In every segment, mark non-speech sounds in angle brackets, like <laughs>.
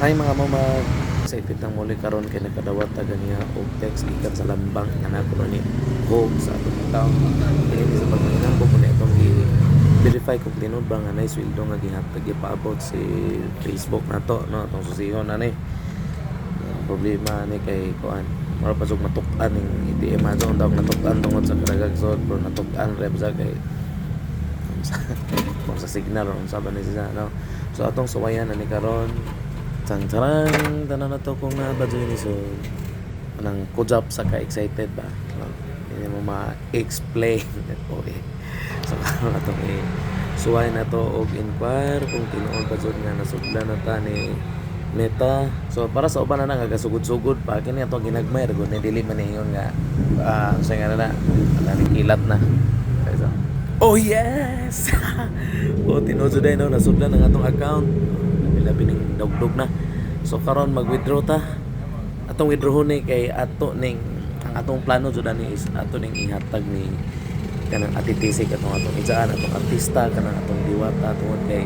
Ay mga mama, excited ng muli karon kay nagkadawat ta ganiya og text gikan sa lambang nga nako ni Hog sa atong bitaw. Ini sa pagmangambo ko na itong i verify kung tinud ba nga nay sweldo nga gihatag gipaabot si Facebook nato no atong susihon na problema ni kay kuan mura pa sug matuk-an ning ATM ato daw natuk-an tungod sa kadagagsod pero natuk-an rep sa kay <laughs> sa signal or unsa ba ni siya no. So atong suwayan na ni karon Tang tarang tanan na to kung nabadyo ni so anang kujap sa ka excited ba no? hindi mo ma-explain <laughs> okay. so karon na to eh suway na to og inquire kung tinuod ba jud nga nasudlan na ta ni Meta so para sa uban na nga gasugod-sugod pa kini ato ginagmay ra gud dili man ingon nga ah sa nga na na kilat na so, Oh yes! <laughs> oh, tinuod day no nasudlan ang atong account. Labi ning dugdug na. So karon mag-withdraw ta. Atong withdraw ni kay ato ning ang atong plano jud ani is ato ning ihatag ni kanang atitisik atong atong ijaan atong artista kanang atong diwata tungod kay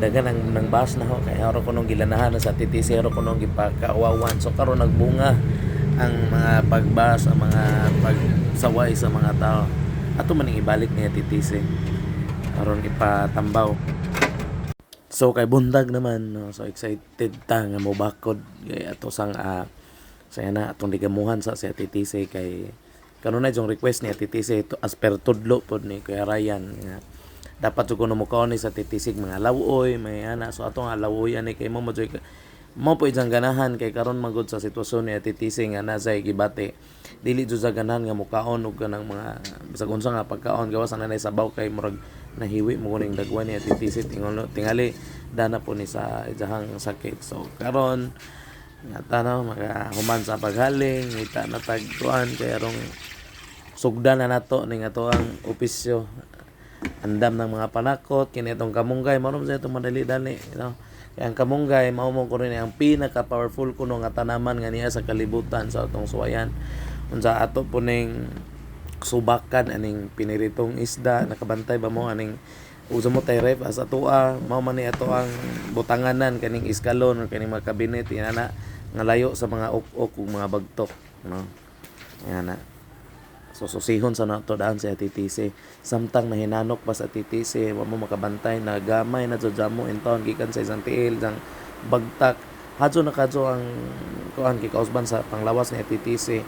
dagan ang nang bas na ho. Kay haro ko nung gilanahan na sa TTC haro ko nung gipakaawawan so karon nagbunga ang mga pagbas ang mga pagsaway sa mga tao. Ato man ibalik niya TTC aron ipatambaw So kay bundag naman no? so excited ta nga mo bakod kay ato sang uh, saya na atong ligamuhan sa si TTC kay kanon na yung request ni TTC to as per tudlo pod ni Kuya Ryan nga dapat jud kuno mo ni sa TTC mga lawoy may ana so atong lawoy ani kay mo mo mo po isang ganahan kay karon magod sa sitwasyon ni TTC nga nasa gibate dili jud sa ganahan nga mukaon og kanang mga bisag unsa nga pagkaon gawas ang nanay sabaw kay murag nahiwi mo kuning dagwan ni TTC tingalo tingali dana po ni sa ijahang sakit. So karon nga tanaw maka human sa paghaling ngita na tagtuan kay arong sugdan na nato ning ato ang opisyo. Andam ng mga panakot kini itong kamunggay mao sa itong madali-dali you know. Kaya ang kamunggay mao mo ko rin ang pinaka powerful kuno nga tanaman nga niya sa kalibutan sa atong suwayan. Unsa ato po ning subakan aning piniritong isda nakabantay ba mo aning usa mo tay ref as atoa mao man ni ato ang butanganan kaning iskalon or kaning mga kabinet inana nga layo sa mga uk-uk ug mga bagtok no? Yan na. So susihon sa nato daan sa TTC samtang nahinanok pa sa TTC wa mo makabantay na gamay na jud mo in gikan sa isang tiil jang bagtak. Hadyo na kadyo ang kuan kikausban sa panglawas ni TTC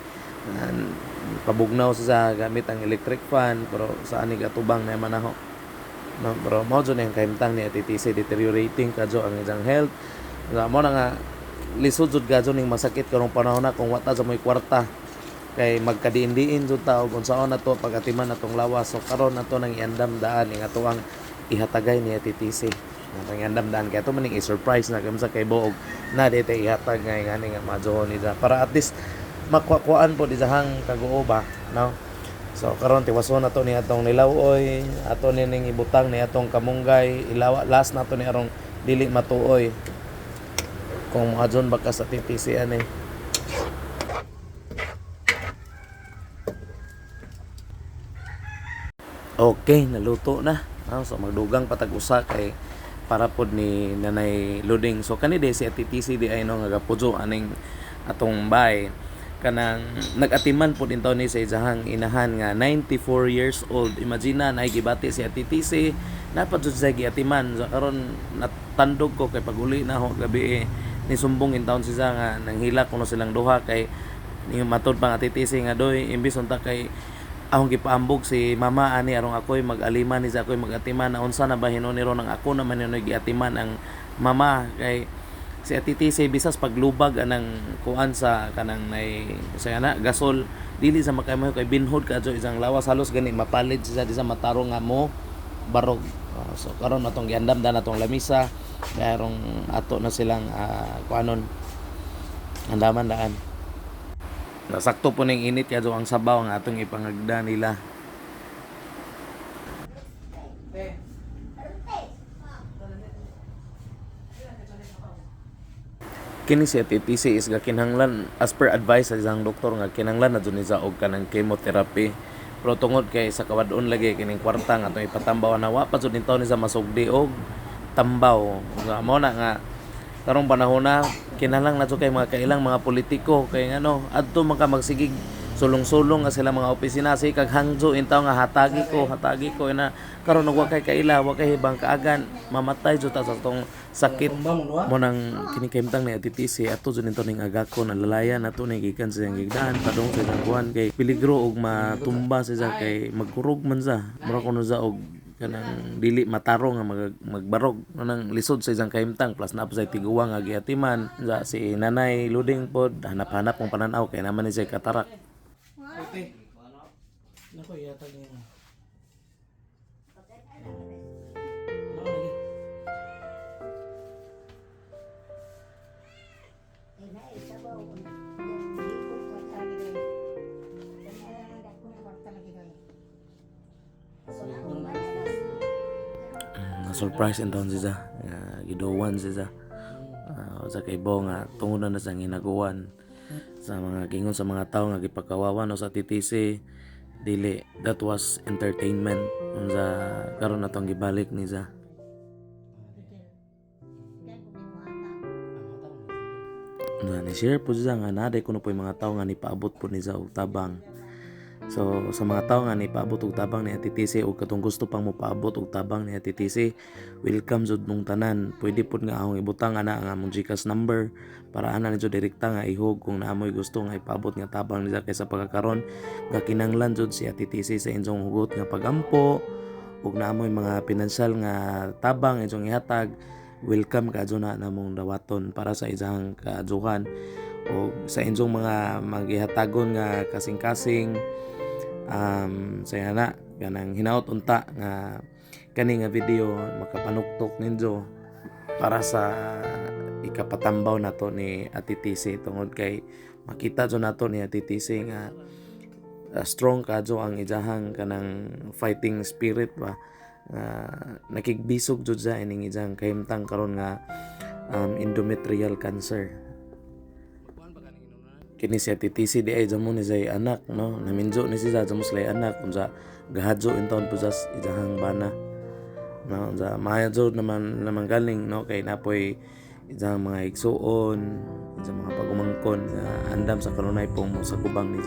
An- pabugnaw sa gamit ang electric fan pero sa ani katubang na manaho no pero mo jud ang kahimtang ni TTC deteriorating kadyo ang iyang health. Nga mo na nga lisod jud kadyo ning masakit karong panahon na kung wata sa mo'y kwarta. Kay magkadiin-diin jud ta ug unsaon na to pagatiman natong lawas. So karon nato nang iandam daan ning ato ang ihatagay ni TTC natong iandam daan. Kay ato man i-surprise na kamsa kay buog na dito ihatag nga ngani nga majohon nila para at least makuhaan po di sahang kaguo ba no so karon tiwason na to ni atong nilawoy ato ni ning ibutang ni atong kamunggay ilawa last na to ni arong dili matuoy kung adyon ba ka sa TTC ani Okay, naluto na. Ah, so magdugang patag usa kay para pod ni nanay loading. So kani di si TTC di ay no nga aning atong bay kanang nagatiman po din ni sa isahang inahan nga 94 years old. Imagine na gibati si TTC dapat jud sa giatiman. So karon natandog ko kay paguli na ho gabi eh, ni sumbong in town siya nga nanghila kuno silang duha kay ni matod pang TTC nga doy imbis unta kay akong gipaambog si mama ani arong ako'y mag-aliman ni sa ako'y mag-atiman. Na unsa na ba hinon ni ron ang ako naman yun giatiman ang mama? Kay si ATTC bisas paglubag anang kuan sa kanang nay sa na gasol. Dili sa makaymo kay binhod ka isang lawas. Halos gani mapalid di sa matarong nga mo. Barog. Ah, so karon atong giandam dan atong lamisa. Karong ato na silang uh, kuanon. Andaman daan. Nasakto po ning init kadto ang sabaw nga atong ipangagda nila kini si TTC is ga kinahanglan as per advice sa isang doktor nga kinahanglan na dun isa og kanang chemotherapy. Pero tungod kay sa kawadon lagi kining kwarta nga atong ipatambaw na wa pa jud ni ni sa masugdi og tambaw. Nga mo na nga karong panahon na kinalang na kay mga kailang mga politiko kay ano adto man ka magsigig sulong-sulong nga sila mga opisina. Si kag hangjo intaw nga hatagi ko hatagi ko ina. Karon nagwa kay kaila wa kay hibang kaagan. Mamatay jud ta sa tong sakit. Mo nang kinikimtang ni atitisi ato jud nito ning agako na lalayan ato ni gikan sa gigdaan padung sa iyang kuan kay peligro og matumba siya kay magkurog man sa. Mura kuno sa og kanang dili matarong nga mag, magbarog. Nang lisod sa isang kahimtang plus na sa tiguwa nga giatiman. Sa si nanay luding pod hanap-hanap ng pananaw kay naman ni siya katarak. Nako, yata niya. Ano lagi? na surprise in taon siya nga giduwan siya uh, sa kay Bo nga tungod na sa ginaguan sa mga gingon sa mga tao nga gipakawawan o sa TTC dili that was entertainment. Unsa karon na tong gibalik ni sa. Na ni share po siya nga naday kuno po yung mga tao nga nipaabot po ni sa tabang So sa mga tao nga ni paabot og tabang ni ATTC o katong gusto pang mo paabot og tabang ni ATTC, welcome jud nung tanan. Pwede pud nga akong ibutang ana ang among GCash number para ana ni jud direkta nga ihog kung naamoy gusto nga ipaabot nga tabang nila kaysa pagkakaron. Nga kinanglan jud si ATTC sa inyong hugot nga pagampo ug naamoy mga pinansyal nga tabang inyong ihatag. Welcome ka na namong dawaton para sa isang kaaduhan o sa inyong mga maghihatagon nga kasing-kasing um, sa na. Ganang hinaot unta nga kani nga video makapanuktok ninyo para sa ikapatambaw nato ni Atitisi tungod kay makita jo nato ni Atitisi nga uh, strong kadyo ang ijahang kanang fighting spirit ba. Nga nakigbisog jud sa ining ijang kahimtang karon nga um, endometrial cancer kini siya titisi di ay jamo ni say anak no? Naminjo ni siya jamo sila anak. Unsa gahadjo in taon po sa ijahang bana no? Unsa maayo naman naman galing no? Kay napoy ijahang mga igsuon ijang mga pagumangkon nga andam sa kanunay pong sa kubang ni